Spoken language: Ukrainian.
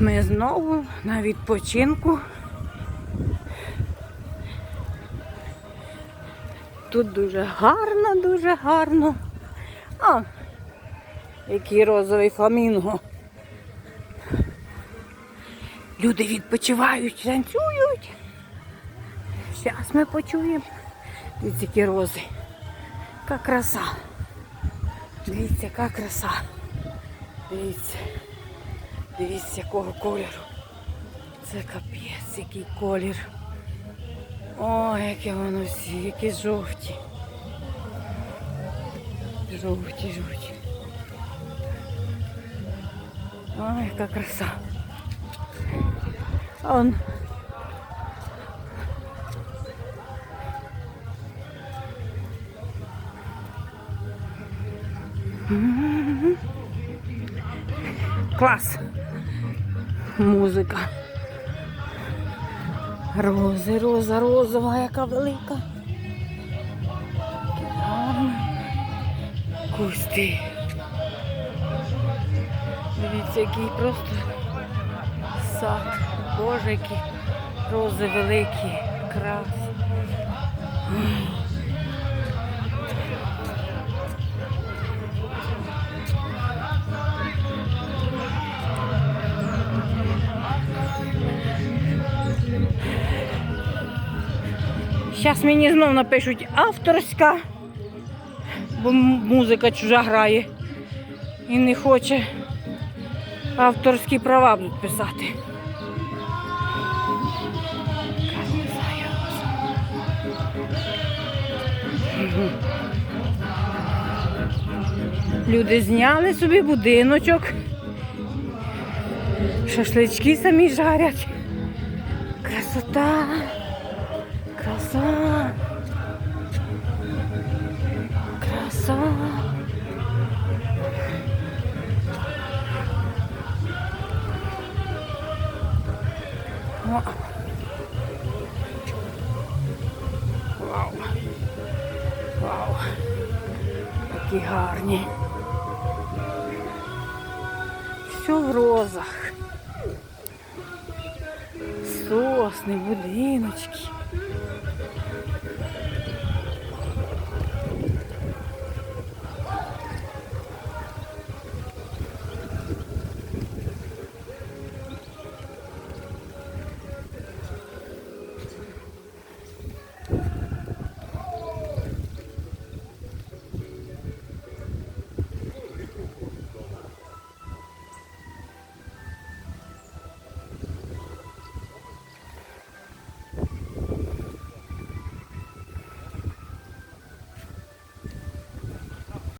Ми знову на відпочинку. Тут дуже гарно, дуже гарно. А, який розовий фламінго. Люди відпочивають, танцюють. Зараз ми почуємо. Дивіться, які рози. Яка краса. Дивіться, яка краса. Дивіться. Дивіться, якого кольору. Це капець, який колір. Ой, яке воно всі, які жовті. Жовті, жовті. Ой, яка краса. А Он. Клас. Музика. Рози, роза, розова, яка велика. Кусти. Дивіться, який просто сад. Боже, які рози великі, крас. Зараз мені знов напишуть авторська, бо музика чужа грає і не хоче авторські права будуть писати. Люди зняли собі будиночок. Шашлички самі жарять. Красота. Вау. Вау. Які гарні. Все в розах. Сосни, будиночки.